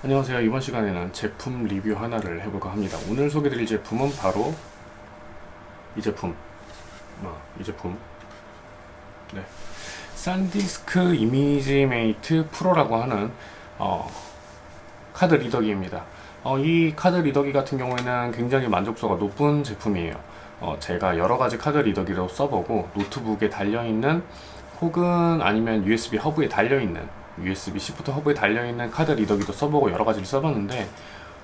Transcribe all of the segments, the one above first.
안녕하세요. 이번 시간에는 제품 리뷰 하나를 해볼까 합니다. 오늘 소개드릴 제품은 바로 이 제품. 아, 이 제품. 네. 산디스크 이미지 메이트 프로라고 하는 어, 카드 리더기입니다. 어, 이 카드 리더기 같은 경우에는 굉장히 만족도가 높은 제품이에요. 어, 제가 여러 가지 카드 리더기로 써보고 노트북에 달려있는 혹은 아니면 USB 허브에 달려있는 USB 시프트 허브에 달려있는 카드 리더기도 써보고 여러 가지를 써봤는데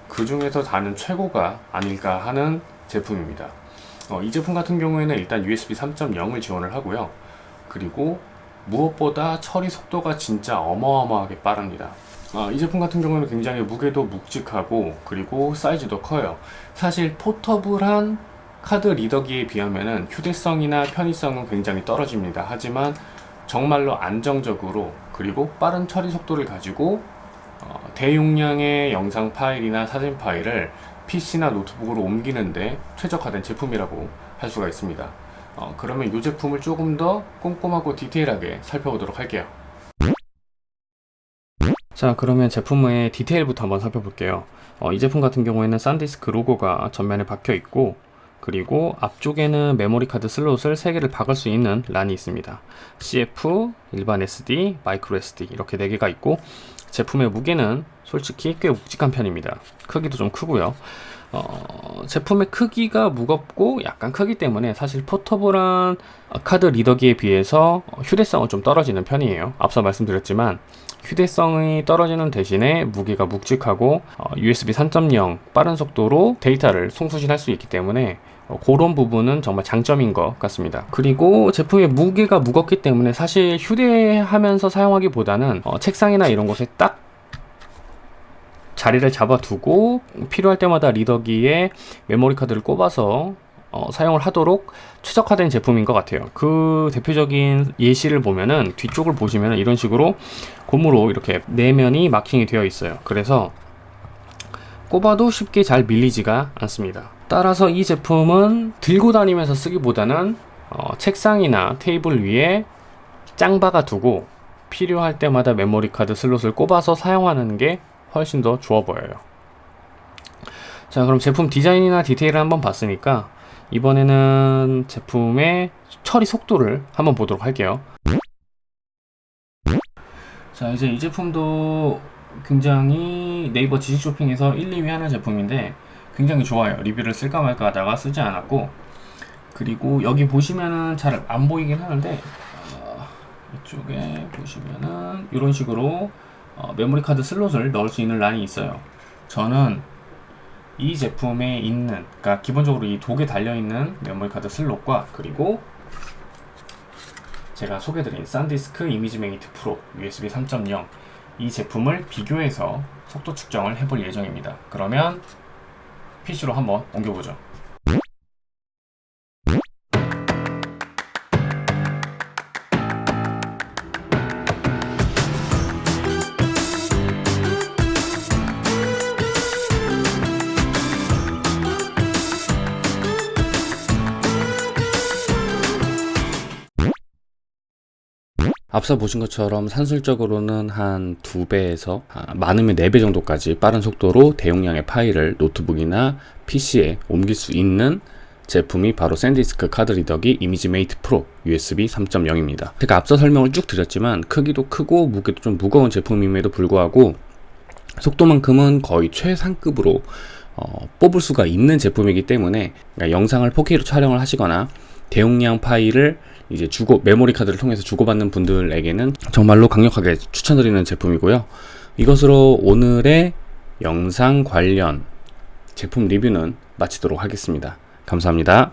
그 중에서 다는 최고가 아닐까 하는 제품입니다. 어, 이 제품 같은 경우에는 일단 USB 3.0을 지원을 하고요. 그리고 무엇보다 처리 속도가 진짜 어마어마하게 빠릅니다. 아, 이 제품 같은 경우는 굉장히 무게도 묵직하고 그리고 사이즈도 커요. 사실 포터블한 카드 리더기에 비하면은 휴대성이나 편의성은 굉장히 떨어집니다. 하지만 정말로 안정적으로 그리고 빠른 처리 속도를 가지고 어, 대용량의 영상 파일이나 사진 파일을 PC나 노트북으로 옮기는데 최적화된 제품이라고 할 수가 있습니다. 어, 그러면 이 제품을 조금 더 꼼꼼하고 디테일하게 살펴보도록 할게요. 자, 그러면 제품의 디테일부터 한번 살펴볼게요. 어, 이 제품 같은 경우에는 산디스크 로고가 전면에 박혀 있고, 그리고 앞쪽에는 메모리 카드 슬롯을 3개를 박을 수 있는 란이 있습니다. CF, 일반 SD, 마이크로 SD 이렇게 4개가 있고, 제품의 무게는 솔직히 꽤 묵직한 편입니다. 크기도 좀 크고요. 어, 제품의 크기가 무겁고 약간 크기 때문에 사실 포터블한 카드 리더기에 비해서 휴대성은 좀 떨어지는 편이에요. 앞서 말씀드렸지만 휴대성이 떨어지는 대신에 무게가 묵직하고 어, USB 3.0 빠른 속도로 데이터를 송수신할 수 있기 때문에 어, 그런 부분은 정말 장점인 것 같습니다. 그리고 제품의 무게가 무겁기 때문에 사실 휴대하면서 사용하기보다는 어, 책상이나 이런 곳에 딱 자리를 잡아두고 필요할 때마다 리더기에 메모리 카드를 꼽아서 어, 사용을 하도록 최적화된 제품인 것 같아요. 그 대표적인 예시를 보면은 뒤쪽을 보시면 이런 식으로 고무로 이렇게 내면이 마킹이 되어 있어요. 그래서 꼽아도 쉽게 잘 밀리지가 않습니다. 따라서 이 제품은 들고 다니면서 쓰기보다는 어, 책상이나 테이블 위에 짱 박아 두고 필요할 때마다 메모리 카드 슬롯을 꼽아서 사용하는 게 훨씬 더 좋아 보여요. 자, 그럼 제품 디자인이나 디테일을 한번 봤으니까 이번에는 제품의 처리 속도를 한번 보도록 할게요. 자, 이제 이 제품도 굉장히 네이버 지식 쇼핑에서 1, 2위 하는 제품인데 굉장히 좋아요. 리뷰를 쓸까 말까 하다가 쓰지 않았고 그리고 여기 보시면은 잘 안 보이긴 하는데 어, 이쪽에 보시면은 이런 식으로 어, 메모리 카드 슬롯을 넣을 수 있는 란이 있어요. 저는 이 제품에 있는, 그러니까 기본적으로 이 독에 달려 있는 메모리 카드 슬롯과 그리고 제가 소개드린 산디스크 이미지 메이트 프로 USB 3.0 이 제품을 비교해서 속도 측정을 해볼 예정입니다. 그러면 PC로 한번 옮겨보죠. 앞서 보신 것처럼 산술적으로는 한 2배에서 많으면 4배 정도까지 빠른 속도로 대용량의 파일을 노트북이나 PC에 옮길 수 있는 제품이 바로 샌디스크 카드 리더기 이미지 메이트 프로 USB 3.0입니다. 제가 앞서 설명을 쭉 드렸지만 크기도 크고 무게도 좀 무거운 제품임에도 불구하고 속도만큼은 거의 최상급으로 어, 뽑을 수가 있는 제품이기 때문에 그러니까 영상을 4K로 촬영을 하시거나 대용량 파일을 이제 주고 메모리 카드를 통해서 주고받는 분들에게는 정말로 강력하게 추천드리는 제품이고요. 이것으로 오늘의 영상 관련 제품 리뷰는 마치도록 하겠습니다. 감사합니다.